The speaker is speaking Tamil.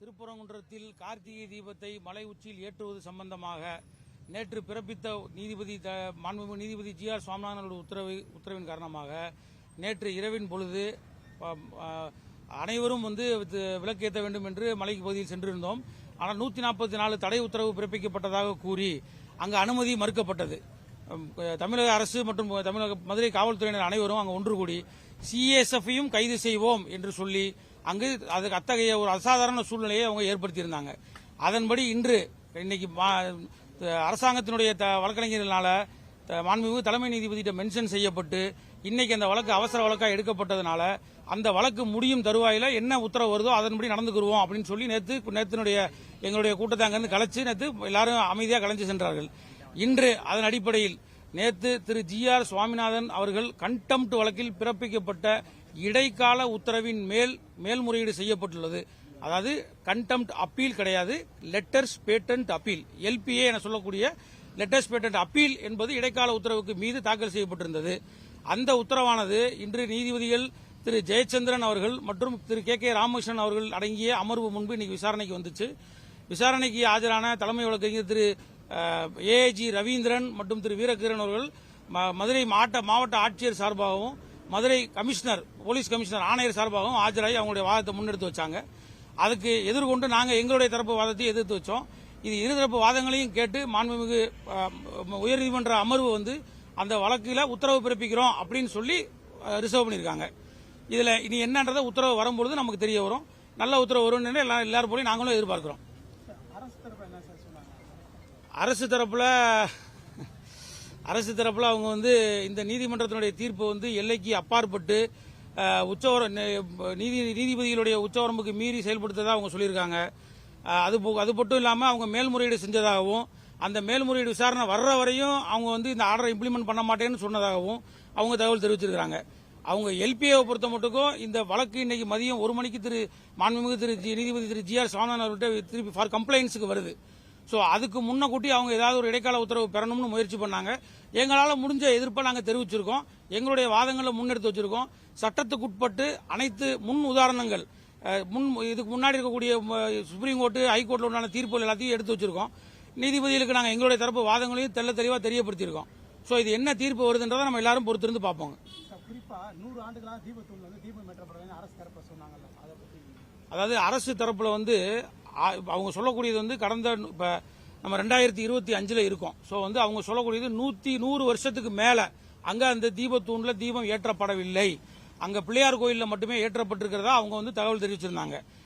திருப்பரங்குன்றத்தில் கார்த்திகை தீபத்தை மலை உச்சியில் ஏற்றுவது சம்பந்தமாக நேற்று பிறப்பித்த நீதிபதி த- மாண்புமிகு நீதிபதி ஜி ஆர் சுவாமிநாதன் உத்தரவு உத்தரவின் காரணமாக நேற்று இரவின் பொழுது அனைவரும் வந்து து- வேண்டும் என்று மலைக்கு பகுதியில் சென்றிருந்தோம். ஆனால் நூற்றி நாற்பத்தி நாலு தடை உத்தரவு பிறப்பிக்கப்பட்டதாக கூறி அங்கு அனுமதி மறுக்கப்பட்டது. தமிழக அரசு மற்றும் தமிழக மதுரை காவல்துறையினர் அனைவரும் அங்கு ஒன்று கூடி சிஎஸ்எஃப்பையும் கைது செய்வோம் என்று சொல்லி அங்கு அதுக்கு அத்தகைய ஒரு அசாதாரண சூழ்நிலையை அவங்க ஏற்படுத்தியிருந்தாங்க. அதன்படி இன்று இன்னைக்கு அரசாங்கத்தினுடைய த- வழக்கறிஞர்களால த- மாண்புமிகு தலைமை நீதிபதியிட்ட மென்ஷன் செய்யப்பட்டு இன்னைக்கு அந்த வழக்கு அவசர வழக்காக எடுக்கப்பட்டதுனால அந்த வழக்கு முடியும் தருவாயில் என்ன உத்தரவு வருதோ அதன்படி நடந்துக்குருவோம் அப்படின்னு சொல்லி நேற்று நேத்தினுடைய எங்களுடைய கூட்டத்தை அங்கிருந்து கலைச்சு நேற்று எல்லாரும் அமைதியாக கலைஞ்சு சென்றார்கள். இன்று அதன் அடிப்படையில் நேற்று திரு ஜி ஆர் சுவாமிநாதன் அவர்கள் கண்டெம்ட் வழக்கில் பிறப்பிக்கப்பட்ட இடைக்கால உத்தரவின் மேல் மேல்முறையீடு செய்யப்பட்டுள்ளது. அதாவது கண்டெம்ட் அப்பீல் கிடையாது. லெட்டர்ஸ் பேட்டன்ட் அப்பீல் எல்பிஏ என சொல்லக்கூடிய லெட்டர்ஸ் பேட்டன்ட் அப்பீல் என்பது இடைக்கால உத்தரவுக்கு மீது தாக்கல் செய்யப்பட்டிருந்தது. அந்த உத்தரவானது இன்று நீதிபதிகள் திரு ஜெயச்சந்திரன் அவர்கள் மற்றும் திரு கே கே ராமகிருஷ்ணன் அவர்கள் அடங்கிய அமர்வு முன்பு இன்னைக்கு விசாரணைக்கு வந்துச்சு. விசாரணைக்கு ஆஜரான தலைமை வழக்கறிஞர் திரு ஏஜி ரவீந்திரன் மற்றும் திரு வீரகிரன் அவர்கள் ம- மதுரை மாவட்ட மாவட்ட ஆட்சியர் சார்பாகவும் மதுரை கமிஷனர் போலீஸ் கமிஷனர் ஆணையர் சார்பாகவும் ஆஜராகி அவங்களுடைய வாதத்தை முன்னெடுத்து வச்சாங்க. அதுக்கு எதிர்கொண்டு நாங்கள் எங்களுடைய தரப்பு வாதத்தை எதிர்த்து வச்சோம். இது இருதரப்பு வாதங்களையும் கேட்டு மாண்புமிகு உயர்நீதிமன்ற அமர்வு வந்து அந்த வழக்கில் உத்தரவு பிறப்பிக்கிறோம் அப்படின்னு சொல்லி ரிசர்வ் பண்ணியிருக்காங்க. இதில் இனி என்னன்றதை உத்தரவு வரும்பொழுது நமக்கு தெரிய வரும். நல்ல உத்தரவு வரும்னு எல்லா எல்லாரும் போலையும் நாங்களும் எதிர்பார்க்கிறோம். அரசு தரப்பு என்ன சார் சொன்னாங்க? அரசு தரப்புல அரசு தரப்புல அவங்க வந்து இந்த நீதிமன்றத்தினுடைய தீர்ப்பு வந்து எல்லைக்கு அப்பாற்பட்டு உச்சவர நீதி நீதிபதிகளுடைய உச்சவரம்புக்கு மீறி செயல்படுத்ததா அவங்க சொல்லியிருக்காங்க. அது அது மட்டும் இல்லாமல் அவங்க மேல்முறையீடு செஞ்சதாகவும் அந்த மேல்முறையீடு விசாரணை வர்ற வரையும் அவங்க வந்து இந்த ஆர்டரை இம்ப்ளிமெண்ட் பண்ண மாட்டேன்னு சொன்னதாகவும் அவங்க தகவல் தெரிவிச்சிருக்கிறாங்க. அவங்க எல்பிஏவை பொறுத்த மட்டுக்கும் இந்த வழக்கு இன்னைக்கு மதியம் ஒரு மணிக்கு திரு மாண்புமிகு திரு ஜி- நீதிபதி திரு ஜி ஆர் சாமிநாதன் அவர்கிட்ட திருப்பி ஃபார் கம்ப்ளைண்ட்ஸுக்கு வருது. ஸோ அதுக்கு முன்ன கூட்டி அவங்க ஏதாவது ஒரு இடைக்கால உத்தரவு பெறணும்னு முயற்சி பண்ணாங்க. எங்களால் முடிஞ்ச எதிர்ப்பை நாங்கள் தெரிவிச்சிருக்கோம். எங்களுடைய வாதங்களை முன்னெடுத்து வச்சிருக்கோம். சட்டத்துக்குட்பட்டு அனைத்து முன் உதாரணங்கள் முன் இதுக்கு முன்னாடி இருக்கக்கூடிய சுப்ரீம் கோர்ட்டு ஹைகோர்ட்டில் உண்டான தீர்ப்புகள் எல்லாத்தையும் எடுத்து வச்சிருக்கோம். நீதிபதிகளுக்கு நாங்கள் எங்களுடைய தரப்பு வாதங்களையும் தெள்ள தெளிவாக தெரியப்படுத்தியிருக்கோம். ஸோ இது என்ன தீர்ப்பு வருதுன்றதை நம்ம எல்லாரும் பொறுத்திருந்து பத்தி. அதாவது அரசு தரப்புல வந்து அவங்க சொல்லக்கூடியது வந்து கடந்த இப்போ நம்ம ரெண்டாயிரத்தி இருபத்தி அஞ்சில் இருக்கோம். ஸோ வந்து அவங்க சொல்லக்கூடியது நூற்றி நூறு வருஷத்துக்கு மேலே அங்கே அந்த தீபத்தூணில் தீபம் ஏற்றப்படவில்லை. அங்கே பிள்ளையார் கோயில்ல மட்டுமே ஏற்றப்பட்டிருக்கிறதா அவங்க வந்து தகவல் தெரிவிச்சிருந்தாங்க.